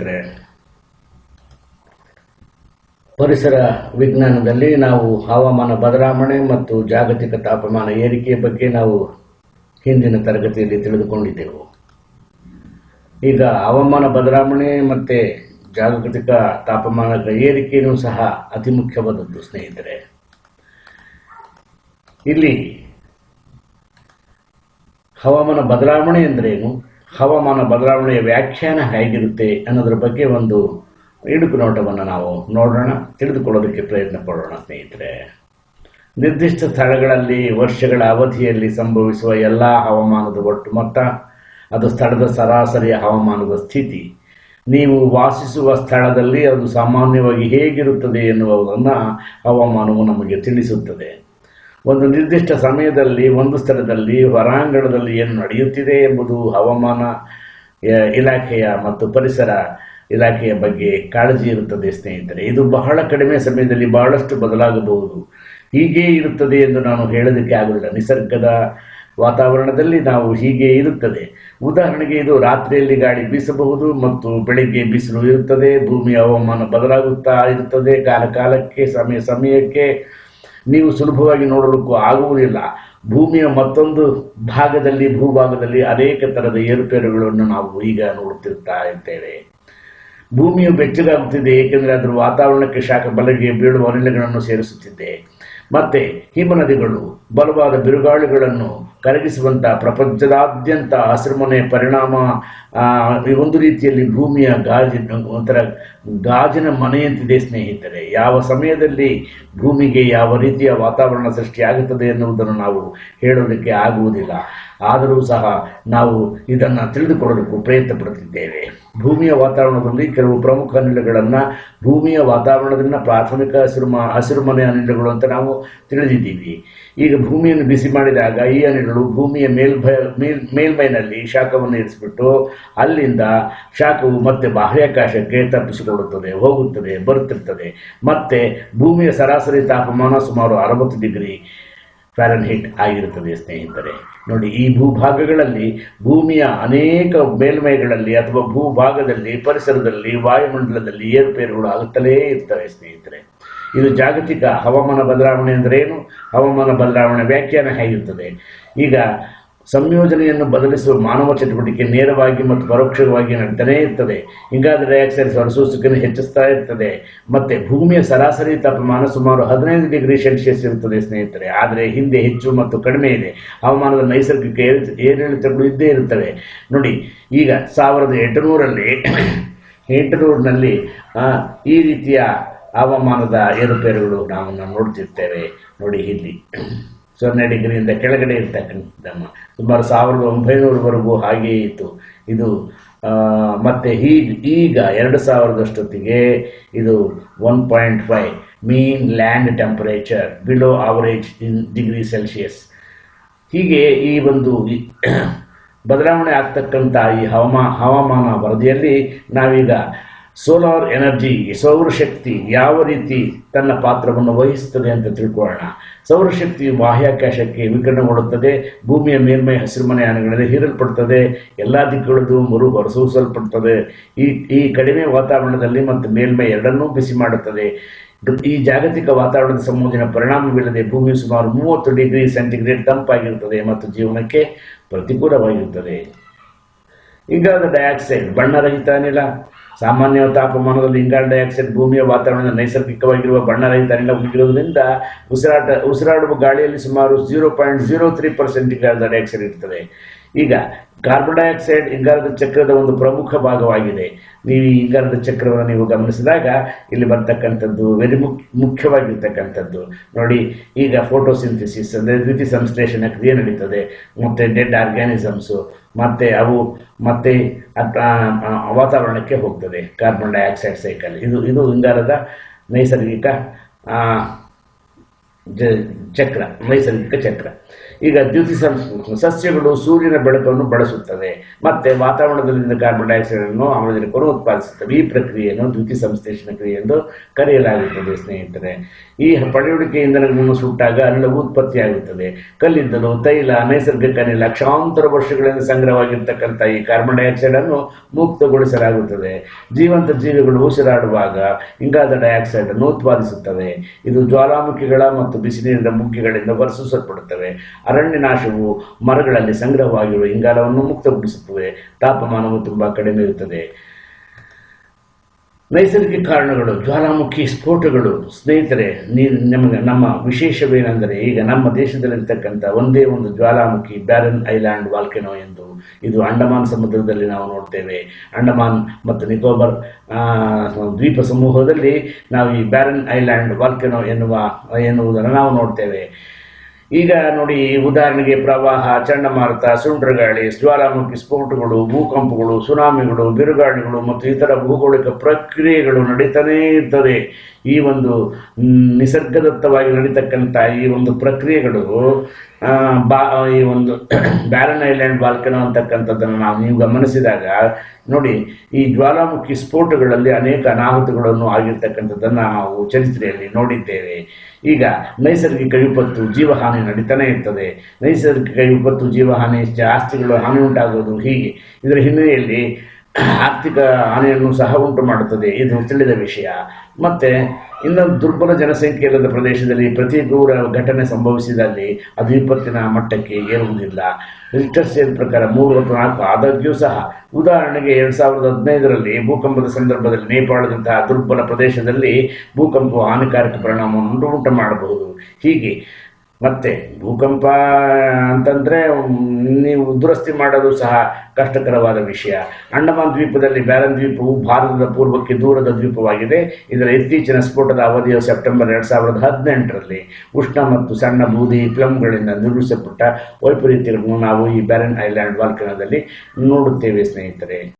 ಸ್ನೇಹಿತರೆ ಪರಿಸರ ವಿಜ್ಞಾನದಲ್ಲಿ ನಾವು ಹವಾಮಾನ ಬದಲಾವಣೆ ಮತ್ತು ಜಾಗತಿಕ ತಾಪಮಾನ ಏರಿಕೆಯ ಬಗ್ಗೆ ನಾವು ಹಿಂದಿನ ತರಗತಿಯಲ್ಲಿ ತಿಳಿದುಕೊಂಡಿದ್ದೆವು. ಈಗ ಹವಾಮಾನ ಬದಲಾವಣೆ ಮತ್ತು ಜಾಗತಿಕ ತಾಪಮಾನದ ಏರಿಕೆಯೂ ಸಹ ಅತಿ ಮುಖ್ಯವಾದದ್ದು, ಸ್ನೇಹಿತರೆ. ಇಲ್ಲಿ ಹವಾಮಾನ ಬದಲಾವಣೆ ಎಂದರೇನು? ಹವಾಮಾನ ಬದಲಾವಣೆಯ ವ್ಯಾಖ್ಯಾನ ಹೇಗಿರುತ್ತೆ ಅನ್ನೋದ್ರ ಬಗ್ಗೆ ಒಂದು ಇಡುಕು ನೋಟವನ್ನು ನಾವು ನೋಡೋಣ, ತಿಳಿದುಕೊಳ್ಳೋದಕ್ಕೆ ಪ್ರಯತ್ನ ಪಡೋಣ ಸ್ನೇಹಿತರೆ. ನಿರ್ದಿಷ್ಟ ಸ್ಥಳಗಳಲ್ಲಿ ವರ್ಷಗಳ ಅವಧಿಯಲ್ಲಿ ಸಂಭವಿಸುವ ಎಲ್ಲ ಹವಾಮಾನದ ಒಟ್ಟು ಮೊತ್ತ, ಅದು ಸ್ಥಳದ ಸರಾಸರಿಯ ಹವಾಮಾನದ ಸ್ಥಿತಿ. ನೀವು ವಾಸಿಸುವ ಸ್ಥಳದಲ್ಲಿ ಅದು ಸಾಮಾನ್ಯವಾಗಿ ಹೇಗಿರುತ್ತದೆ ಎನ್ನುವುದನ್ನು ಹವಾಮಾನವು ನಮಗೆ ತಿಳಿಸುತ್ತದೆ. ಒಂದು ನಿರ್ದಿಷ್ಟ ಸಮಯದಲ್ಲಿ, ಒಂದು ಸ್ಥಳದಲ್ಲಿ, ಹೊರಾಂಗಣದಲ್ಲಿ ಏನು ನಡೆಯುತ್ತಿದೆ ಎಂಬುದು ಹವಾಮಾನ ಇಲಾಖೆಯ ಮತ್ತು ಪರಿಸರ ಇಲಾಖೆಯ ಬಗ್ಗೆ ಕಾಳಜಿ ಇರುತ್ತದೆ ಸ್ನೇಹಿತರೆ. ಇದು ಬಹಳ ಕಡಿಮೆ ಸಮಯದಲ್ಲಿ ಬಹಳಷ್ಟು ಬದಲಾಗಬಹುದು. ಹೀಗೆ ಇರುತ್ತದೆ ಎಂದು ನಾನು ಹೇಳೋದಕ್ಕೆ ಆಗುವುದಿಲ್ಲ. ನಿಸರ್ಗದ ವಾತಾವರಣದಲ್ಲಿ ನಾವು ಹೀಗೆ ಇರುತ್ತದೆ. ಉದಾಹರಣೆಗೆ ಇದು ರಾತ್ರಿಯಲ್ಲಿ ಗಾಳಿ ಬೀಸಬಹುದು ಮತ್ತು ಬೆಳಿಗ್ಗೆ ಬಿಸಿಲು ಇರುತ್ತದೆ ಭೂಮಿಯ ಹವಾಮಾನ ಬದಲಾಗುತ್ತಾ ಇರುತ್ತದೆ ಕಾಲ ಕಾಲಕ್ಕೆ ಸಮಯ, ಸಮಯಕ್ಕೆ ನೀವು ಸುಲಭವಾಗಿ ನೋಡಲಿಕ್ಕೂ ಆಗುವುದಿಲ್ಲ ಭೂಮಿಯ ಮತ್ತೊಂದು ಭಾಗದಲ್ಲಿ, ಭೂಭಾಗದಲ್ಲಿ ಅನೇಕ ಥರದ ಏರುಪೇರುಗಳನ್ನು ನಾವು ಈಗ ನೋಡುತ್ತಿರ್ತಾ ಇರ್ತೇವೆ. ಭೂಮಿಯು ಬೆಚ್ಚಗಾಗುತ್ತಿದೆ, ಏಕೆಂದರೆ ಅದರ ವಾತಾವರಣಕ್ಕೆ ಶಾಖ ಬಲಗೆ ಬೀಳುವ ಅನಿಲಗಳನ್ನು ಸೇರಿಸುತ್ತಿದೆ. ಮತ್ತೆ ಹಿಮನದಿಗಳು ಬಲವಾದ ಬಿರುಗಾಳಿಗಳನ್ನು ಕರಗಿಸುವಂಥ ಪ್ರಪಂಚದಾದ್ಯಂತ ಹಸಿರುಮನೆ ಪರಿಣಾಮ ಒಂದು ರೀತಿಯಲ್ಲಿ ಭೂಮಿಯ ಗಾಜಿನ, ಒಂಥರ ಗಾಜಿನ ಮನೆಯಂತಿದೆ ಸ್ನೇಹಿತರೆ. ಯಾವ ಸಮಯದಲ್ಲಿ ಭೂಮಿಗೆ ಯಾವ ರೀತಿಯ ವಾತಾವರಣ ಸೃಷ್ಟಿಯಾಗುತ್ತದೆ ಎನ್ನುವುದನ್ನು ನಾವು ಹೇಳೋದಕ್ಕೆ ಆಗುವುದಿಲ್ಲ. ಆದರೂ ಸಹ ನಾವು ಇದನ್ನು ತಿಳಿದುಕೊಳ್ಳಲು ಪ್ರಯತ್ನ ಪಡುತ್ತಿದ್ದೇವೆ. ಭೂಮಿಯ ವಾತಾವರಣದಲ್ಲಿ ಕೆಲವು ಪ್ರಮುಖ ಅನಿಲಗಳನ್ನು ಭೂಮಿಯ ವಾತಾವರಣದಿಂದ ಪ್ರಾಥಮಿಕ ಹಸಿರುಮ ಹಸಿರುಮನೆ ಅನಿಲಗಳು ಅಂತ ನಾವು ತಿಳಿದಿದ್ದೀವಿ. ಈಗ ಭೂಮಿಯನ್ನು ಬಿಸಿ ಮಾಡಿದಾಗ ಈ ಅನಿಲಗಳು ಭೂಮಿಯ ಮೇಲ್ಭೈ ಮೇಲ್, ಮೇಲ್ಮೈನಲ್ಲಿ ಶಾಖವನ್ನು ಇರಿಸಿಬಿಟ್ಟು ಅಲ್ಲಿಂದ ಶಾಖವು ಮತ್ತೆ ಬಾಹ್ಯಾಕಾಶಕ್ಕೆ ತಪ್ಪಿಸಿಕೊಳ್ಳುತ್ತದೆ, ಹೋಗುತ್ತದೆ ಬರುತ್ತಿರ್ತದೆ ಮತ್ತೆ ಭೂಮಿಯ ಸರಾಸರಿ ತಾಪಮಾನ ಸುಮಾರು ಅರವತ್ತು ಡಿಗ್ರಿ ಫ್ಯಾರನ್ಹೀಟ್ ಆಗಿರುತ್ತದೆ ಸ್ನೇಹಿತರೆ. ನೋಡಿ, ಈ ಭೂಭಾಗಗಳಲ್ಲಿ, ಭೂಮಿಯ ಅನೇಕ ಮೇಲ್ಮೈಗಳಲ್ಲಿ ಅಥವಾ ಭೂಭಾಗದಲ್ಲಿ, ಪರಿಸರದಲ್ಲಿ, ವಾಯುಮಂಡಲದಲ್ಲಿ ಏರುಪೇರುಗಳು ಆಗುತ್ತಲೇ ಇರ್ತವೆ ಸ್ನೇಹಿತರೆ. ಇದು ಜಾಗತಿಕ ಹವಾಮಾನ ಬದಲಾವಣೆ ಅಂದ್ರೇನು? ಹವಾಮಾನ ಬದಲಾವಣೆ ವ್ಯಾಖ್ಯಾನ ಹೇಗಿರ್ತದೆ? ಈಗ ಸಂಯೋಜನೆಯನ್ನು ಬದಲಿಸುವ ಮಾನವ ಚಟುವಟಿಕೆ ನೇರವಾಗಿ ಮತ್ತು ಪರೋಕ್ಷವಾಗಿ ನಡೀತಾನೇ ಇರ್ತದೆ. ಇಂಗಾದ ಡೈಆಕ್ಸೈಡ್ ಹೊರಸೂಸುವಿಕೆಯನ್ನು ಹೆಚ್ಚಿಸ್ತಾ ಇರ್ತದೆ. ಮತ್ತೆ ಭೂಮಿಯ ಸರಾಸರಿ ತಾಪಮಾನ ಸುಮಾರು ಹದಿನೈದು ಡಿಗ್ರಿ ಸೆಲ್ಸಿಯಸ್ ಇರುತ್ತದೆ ಸ್ನೇಹಿತರೆ. ಆದರೆ ಹಿಂದೆ ಹೆಚ್ಚು ಮತ್ತು ಕಡಿಮೆ ಇದೆ. ಹವಾಮಾನದ ನೈಸರ್ಗಿಕ ಏರಿಳಿತಗಳು ಇದ್ದೇ ಇರುತ್ತವೆ. ನೋಡಿ, ಈಗ ಸಾವಿರದ ಎಂಟುನೂರಲ್ಲಿ, ಎಂಟುನೂರಿನಲ್ಲಿ ಈ ರೀತಿಯ ಹವಾಮಾನದ ಏರುಪೇರುಗಳು ನಾವು ನೋಡ್ತಿರ್ತೇವೆ. ನೋಡಿ ಇಲ್ಲಿ. ಸೊನ್ನೆ ಡಿಗ್ರಿಯಿಂದ ಕೆಳಗಡೆ ಇರ್ತಕ್ಕಂಥ ಸುಮಾರು ಸಾವಿರದ ಒಂಬೈನೂರವರೆಗೂ ಹಾಗೆಯೇ ಇತ್ತು. ಇದು ಮತ್ತೆ ಈಗ ಈಗ ಎರಡು ಸಾವಿರದಷ್ಟೊತ್ತಿಗೆ ಇದು one point five mean land temperature below average in degree Celsius. ಹೀಗೆ ಈ ಒಂದು ಬದಲಾವಣೆ ಆಗ್ತಕ್ಕಂಥ ಈ ಹವಾಮ, ಹವಾಮಾನ ವರದಿಯಲ್ಲಿ ನಾವೀಗ ಸೋಲಾರ್ ಎನರ್ಜಿ ಸೌರಶಕ್ತಿ ಯಾವ ರೀತಿ ತನ್ನ ಪಾತ್ರವನ್ನು ವಹಿಸುತ್ತದೆ ಅಂತ ತಿಳ್ಕೊಳ್ಳೋಣ ಸೌರಶಕ್ತಿಯು ಬಾಹ್ಯಾಕಾಶಕ್ಕೆ ವಿಕಿರಣಗೊಳ್ಳುತ್ತದೆ ಭೂಮಿಯ ಮೇಲ್ಮೈ ಹಸಿರುಮನೆ ಅನಗಳಲ್ಲಿ ಹೀರಲ್ಪಡುತ್ತದೆ ಎಲ್ಲ ದಿಕ್ಕುಗಳದ್ದು ಮರು ಹೊರಸೂಸಲ್ಪಡುತ್ತದೆ ಈ ಈ ಕಡಿಮೆ ವಾತಾವರಣದಲ್ಲಿ ಮತ್ತು ಮೇಲ್ಮೈ ಎರಡನ್ನೂ ಬಿಸಿ ಮಾಡುತ್ತದೆ. ಈ ಜಾಗತಿಕ ವಾತಾವರಣದ ಸಂಯೋಜನೆ ಪರಿಣಾಮ ಬೀಳದೆ ಭೂಮಿ ಸುಮಾರು ಮೂವತ್ತು ಡಿಗ್ರಿ ಸೆಂಟಿಗ್ರೇಡ್ ತಂಪಾಗಿರುತ್ತದೆ ಮತ್ತು ಜೀವನಕ್ಕೆ ಪ್ರತಿಕೂಲವಾಗಿರುತ್ತದೆ. ಇಂಗಾಲದ ಡೈಆಕ್ಸೈಡ್, ಬಣ್ಣರಹಿತ ಅನಿಲ ಸಾಮಾನ್ಯ ತಾಪಮಾನದಲ್ಲಿ ಇಂಗಾಲ ಡೈಆಕ್ಸೈಡ್ ಭೂಮಿಯ ವಾತಾವರಣದ ನೈಸರ್ಗಿಕವಾಗಿರುವ ಬಣ್ಣರಹಿತ ಅನಿಲ ಹೊಂದಿರುವುದರಿಂದ ಉಸಿರಾಟ, ಉಸಿರಾಡುವ ಗಾಳಿಯಲ್ಲಿ ಸುಮಾರು zero point zero three percent ಇಂಗಾಲದ ಡೈಆಕ್ಸೈಡ್ ಇರ್ತದೆ ಈಗ ಕಾರ್ಬನ್ ಡೈಆಕ್ಸೈಡ್ ಇಂಗಾಲದ ಚಕ್ರದ ಒಂದು ಪ್ರಮುಖ ಭಾಗವಾಗಿದೆ. ನೀವು ಗಂಧ ಚಕ್ರವನ್ನು ನೀವು ಗಮನಿಸಿದಾಗ ಇಲ್ಲಿ ಬರ್ತಕ್ಕಂಥದ್ದು ವೆರಿ ಮುಖ್ಯ ಮುಖ್ಯವಾಗಿರ್ತಕ್ಕಂಥದ್ದು. ನೋಡಿ, ಈಗ ಫೋಟೋಸಿಂಥಿಸಿಸ್ ಅಂದರೆ ದ್ವಿತಿ ಸಂಶ್ಲೇಷಣ ಕ್ರಿಯೆ ನಡೀತದೆ. ಮತ್ತು ಡೆಡ್ ಆರ್ಗ್ಯಾನಿಸಮ್ಸು ಮತ್ತು ಅವು, ಮತ್ತೆ ವಾತಾವರಣಕ್ಕೆ ಹೋಗ್ತದೆ. ಕಾರ್ಬನ್ ಡೈಆಕ್ಸೈಡ್ ಸೈಕಲ್ ಇದು ಇದು ಇಂಗಾಲದ ನೈಸರ್ಗಿಕ ಚಕ್ರ, ನೈಸರ್ಗಿಕ ಚಕ್ರ. ಈಗ ದ್ಯುತಿ ಸಸ್ಯಗಳು ಸೂರ್ಯನ ಬೆಳಕನ್ನು ಬಳಸುತ್ತದೆ ಮತ್ತೆ ವಾತಾವರಣದಲ್ಲಿನ ಕಾರ್ಬನ್ ಡೈಆಕ್ಸೈಡ್ ಅನ್ನು ಆಮ್ಲಜನಕವನ್ನು ಉತ್ಪಾದಿಸುತ್ತವೆ. ಈ ಪ್ರಕ್ರಿಯೆಯನ್ನು ದ್ಯುತಿ ಸಂಶ್ಲೇಷಣ ಕ್ರಿಯೆ ಎಂದು ಕರೆಯಲಾಗುತ್ತದೆ, ಸ್ನೇಹಿತರೆ. ಈ ಪಳೆಯುಳಿಕೆ ಇಂಧನಗಳನ್ನು ಸುಟ್ಟಾಗ ಅನಿಲವು ಉತ್ಪತ್ತಿಯಾಗುತ್ತದೆ. ಕಲ್ಲಿದ್ದಲು, ತೈಲ, ನೈಸರ್ಗಿಕ ಅನಿಲ ಲಕ್ಷಾಂತರ ವರ್ಷಗಳಿಂದ ಸಂಗ್ರಹವಾಗಿರ್ತಕ್ಕಂಥ ಈ ಕಾರ್ಬನ್ ಡೈಆಕ್ಸೈಡ್ ಅನ್ನು ಮುಕ್ತಗೊಳಿಸಲಾಗುತ್ತದೆ. ಜೀವಂತ ಜೀವಿಗಳು ಉಸಿರಾಡುವಾಗ ಇಂಗಾದ ಡೈಆಕ್ಸೈಡ್ ಅನ್ನು ಉತ್ಪಾದಿಸುತ್ತವೆ. ಇದು ಜ್ವಾಲಾಮುಖಿಗಳ ಮತ್ತು ಬಿಸಿನೀರಿನ ಮುಗ್ಗಿಗಳಿಂದ ವರ್ಷಿಸಲ್ಪಡುತ್ತವೆ ಅರಣ್ಯ ನಾಶವು ಮರಗಳಲ್ಲಿ ಸಂಗ್ರಹವಾಗಿರುವ ಇಂಗಾಲವನ್ನು ಮುಕ್ತಗೊಳಿಸುತ್ತದೆ ತಾಪಮಾನವು ತುಂಬಾ ಕಡಿಮೆ ಇರುತ್ತದೆ. ನೈಸರ್ಗಿಕ ಕಾರಣಗಳು, ಜ್ವಾಲಾಮುಖಿ ಸ್ಫೋಟಗಳು, ಸ್ನೇಹಿತರೆ ನೀ ನಮಗೆ ನಮ್ಮ ವಿಶೇಷವೇನೆಂದರೆ ಈಗ ನಮ್ಮ ದೇಶದಲ್ಲಿರ್ತಕ್ಕಂಥ ಒಂದೇ ಒಂದು ಜ್ವಾಲಾಮುಖಿ ಬ್ಯಾರನ್ ಐಲ್ಯಾಂಡ್ ವಾಲ್ಕೆನೋ ಎಂದು ಇದು ಅಂಡಮಾನ್ ಸಮುದ್ರದಲ್ಲಿ ನಾವು ನೋಡ್ತೇವೆ. ಅಂಡಮಾನ್ ಮತ್ತು ನಿಕೋಬಾರ್ ದ್ವೀಪ ಸಮೂಹದಲ್ಲಿ ನಾವು ಈ ಬ್ಯಾರನ್ ಐಲ್ಯಾಂಡ್ ವಾಲ್ಕೆನೋ ಎನ್ನುವ, ಎನ್ನುವುದನ್ನು ನಾವು ನೋಡ್ತೇವೆ. ಈಗ ನೋಡಿ ಉದಾಹರಣೆಗೆ ಪ್ರವಾಹ, ಚಂಡಮಾರುತ ಸುಂಡ್ರಗಾಳಿ ಜ್ವಾಲಾಮುಖಿ, ಸ್ಫೋಟಗಳು, ಭೂಕಂಪಗಳು, ಸುನಾಮಿಗಳು, ಬಿರುಗಾಳಿಗಳು ಮತ್ತು ಇತರ ಭೌಗೋಳಿಕ ಪ್ರಕ್ರಿಯೆಗಳು ನಡೀತಾನೇ ಇರ್ತದೆ. ಈ ಒಂದು ನಿಸರ್ಗದತ್ತವಾಗಿ ನಡೀತಕ್ಕಂಥ ಈ ಒಂದು ಪ್ರಕ್ರಿಯೆಗಳು ಬಾ, ಈ ಒಂದು ಬ್ಯಾರನ್ ಐಲ್ಯಾಂಡ್ ಬಾಲ್ಕನೋ ಅಂತಕ್ಕಂಥದ್ದನ್ನು ನಾವು ನೀವು ಗಮನಿಸಿದಾಗ, ನೋಡಿ, ಈ ಜ್ವಾಲಾಮುಖಿ ಸ್ಫೋಟಗಳಲ್ಲಿ ಅನೇಕ ಅನಾಹುತಗಳನ್ನು ಆಗಿರ್ತಕ್ಕಂಥದ್ದನ್ನು ನಾವು ಚರಿತ್ರೆಯಲ್ಲಿ ನೋಡಿದ್ದೇವೆ. ಈಗ, ನೈಸರ್ಗಿಕ ವಿಪತ್ತು ಜೀವಹಾನಿ ನಡೀತಾನೆ ಇರ್ತದೆ. ನೈಸರ್ಗಿಕ ವಿಪತ್ತು ಜೀವಹಾನಿ ಆಸ್ತಿಗಳು ಹಾನಿ ಉಂಟಾಗುವುದು ಹೀಗೆ. ಇದರ ಹಿನ್ನೆಲೆಯಲ್ಲಿ ಆರ್ಥಿಕ ಹಾನಿಯನ್ನು ಸಹ ಉಂಟು ಮಾಡುತ್ತದೆ. ಇದು ತಿಳಿದ ವಿಷಯ. ಮತ್ತೆ, ಇನ್ನೊಂದು ದುರ್ಬಲ ಜನಸಂಖ್ಯೆ ಇಲ್ಲದ ಪ್ರದೇಶದಲ್ಲಿ ಪ್ರತಿಕೂಲ ಘಟನೆ ಸಂಭವಿಸಿದಲ್ಲಿ ಅದು ವಿಪತ್ತಿನ ಮಟ್ಟಕ್ಕೆ ಏರುವುದಿಲ್ಲ. ರಿಕ್ಟರ್ ಸ್ಕೇಲ್ ಪ್ರಕಾರ ಮೂರು ಮತ್ತು ನಾಲ್ಕು ಆದಾಗ್ಯೂ ಸಹ. ಉದಾಹರಣೆಗೆ ಎರಡು ಸಾವಿರದ ಹದಿನೈದರಲ್ಲಿ ಭೂಕಂಪದ ಸಂದರ್ಭದಲ್ಲಿ ನೇಪಾಳದಂತಹ ದುರ್ಬಲ ಪ್ರದೇಶದಲ್ಲಿ ಭೂಕಂಪವು ಹಾನಿಕಾರಕ ಪರಿಣಾಮವನ್ನು ಉಂಟು ಮಾಡಬಹುದು. ಹೀಗೆ ಮತ್ತೆ ಭೂಕಂಪ ಅಂತಂದ್ರೆ ನೀವು ದುರಸ್ತಿ ಮಾಡೋದು ಸಹ ಕಷ್ಟಕರವಾದ ವಿಷಯ. ಅಂಡಮಾನ್ ದ್ವೀಪದಲ್ಲಿ ಬ್ಯಾರನ್ ದ್ವೀಪವು ಭಾರತದ ಪೂರ್ವಕ್ಕೆ ದೂರದ ದ್ವೀಪವಾಗಿದೆ. ಇದರ ಇತ್ತೀಚಿನ ಸ್ಫೋಟದ ಅವಧಿಯು ಸೆಪ್ಟೆಂಬರ್ ಎರಡ್ ಸಾವಿರದ ಹದಿನೆಂಟರಲ್ಲಿ. ಉಷ್ಣ ಮತ್ತು ಸಣ್ಣ ಬೂದಿ ಪ್ಲಮ್ಗಳಿಂದ ನಿರ್ಮಿಸಲ್ಪಟ್ಟ ವೈಪರೀತ್ಯಗಳನ್ನು ನಾವು ಈ ಬ್ಯಾರನ್ ಐಲ್ಯಾಂಡ್ ವಾಲ್ಕನದಲ್ಲಿ ನೋಡುತ್ತೇವೆ ಸ್ನೇಹಿತರೆ.